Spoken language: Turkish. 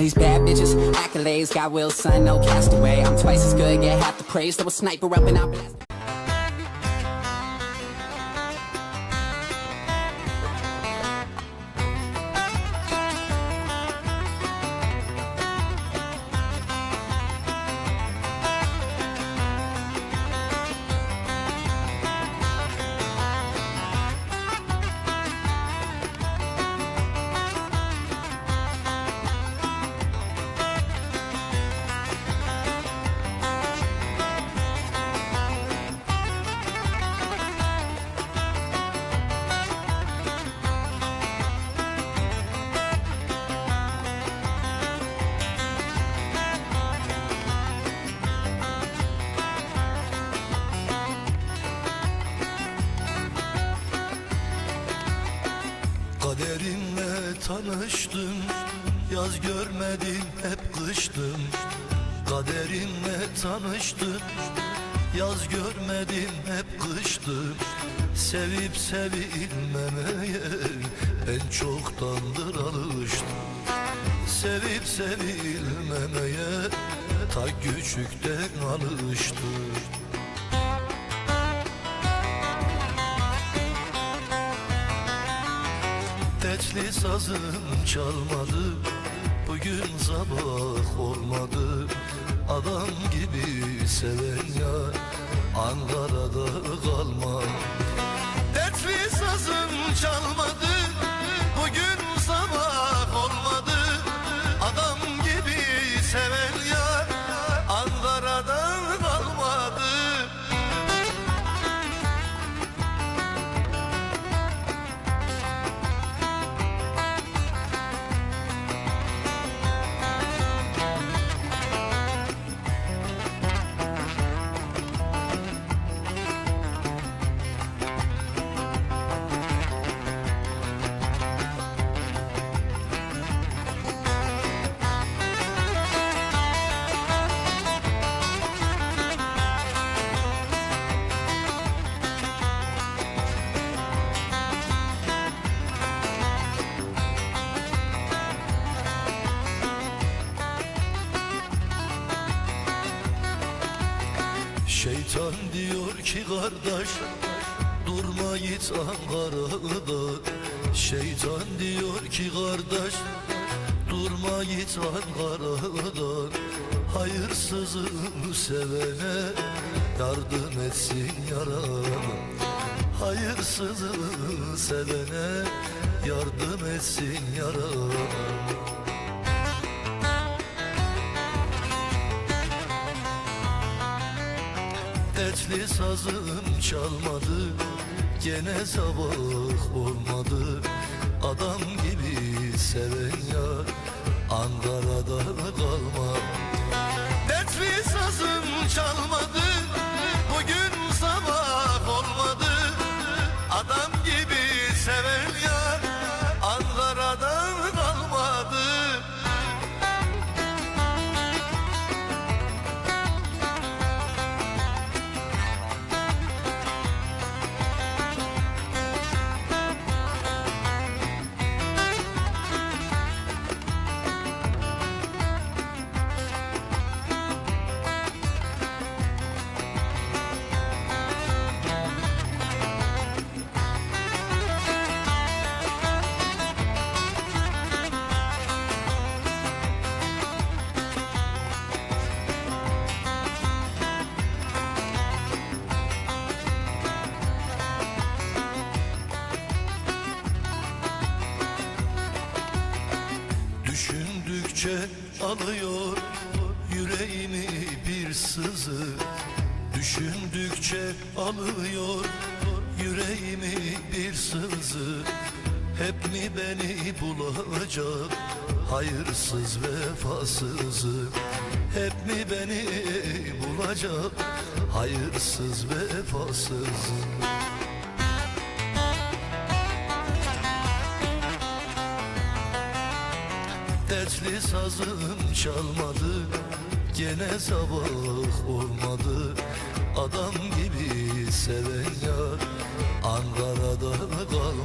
these bad bitches. Accolades, got will, son, no castaway. I'm twice as good, get half the praise. Throw a sniper up and out. blast. Kaderinle tanıştım. Yaz görmedim hep kıştım. Kaderinle tanıştım. Yaz görmedim hep kıştım. Sevip sevilmemeye Ben çoktandır alıştım. Sevip sevilmemeye Ta küçükten alıştım Dertli sazım çalmadı Bugün sabah olmadı. Adam gibi seven ya Ankara'da kalmam. Dertli sazım çalmadı Bugün sabah olmadı. Adam gibi seven Şeytan diyor ki kardeş Durma git Ankara'da. Şeytan diyor ki kardeş Durma git Ankara'da. Hayırsızı sevene Yardım etsin yarana Hayırsızı sevene Yardım etsin yarana Dertli sazım çalmadı Gene sabah olmadı. Adam gibi seven ya Ankara'da Düşündükçe alıyor yüreğimi bir sızı. Düşündükçe alıyor yüreğimi bir sızı. Hep mi beni bulacak hayırsız vefasızı? Hep mi beni bulacak hayırsız vefasız Dertli sazım çalmadı Gene sabah olmadı. Adam gibi seven yar Ankara'da sazım